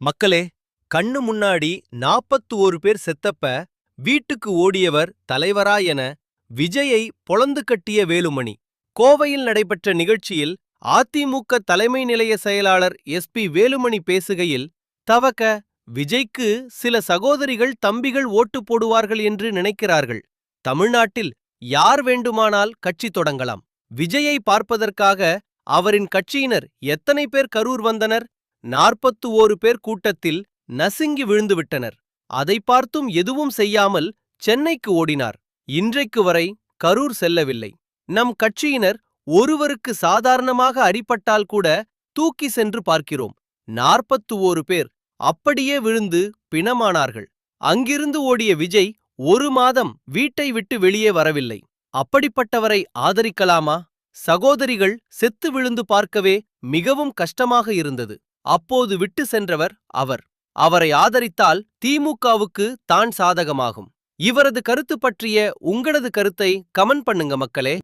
மக்களே கண்ணு முன்னாடி நாப்பத்து ஒரு பேர் செத்தப்ப வீட்டுக்கு ஓடியவர் தலைவரா என விஜயை பொளந்து கட்டிய வேலுமணி. கோவையில் நடைபெற்ற நிகழ்ச்சியில் அதிமுக தலைமை நிலைய செயலாளர் எஸ் பி வேலுமணி பேசுகையில் தவக்க விஜய்க்கு சில சகோதரிகள் தம்பிகள் ஓட்டு போடுவார்கள் என்று நினைக்கிறார்கள். தமிழ்நாட்டில் யார் வேண்டுமானால் கட்சி தொடங்கலாம். விஜயை பார்ப்பதற்காக அவரின் கட்சியினர் எத்தனை பேர் கரூர் வந்தனர்? நாற்பத்து ஓரு பேர் கூட்டத்தில் நசுங்கி விழுந்துவிட்டனர். அதை பார்த்தும் எதுவும் செய்யாமல் சென்னைக்கு ஓடினார். இன்றைக்கு வரை கரூர் செல்லவில்லை. நம் கட்சியினர் ஒருவருக்கு சாதாரணமாக அடிபட்டால் கூட தூக்கி சென்று பார்க்கிறோம். நாற்பத்து ஓரு பேர் அப்படியே விழுந்து பிணமானார்கள். அங்கிருந்து ஓடிய விஜய் ஒரு மாதம் வீட்டை விட்டு வெளியே வரவில்லை. அப்படிப்பட்டவரை ஆதரிக்கலாமா? சகோதரிகள் செத்து விழுந்து பார்க்கவே மிகவும் கஷ்டமாக இருந்தது. அப்போது விட்டு சென்றவர் அவர். அவரை ஆதரித்தால் திமுகவுக்கு தான் சாதகமாகும். இவரது கருத்து பற்றிய உங்களது கருத்தை கமெண்ட் பண்ணுங்க மக்களே.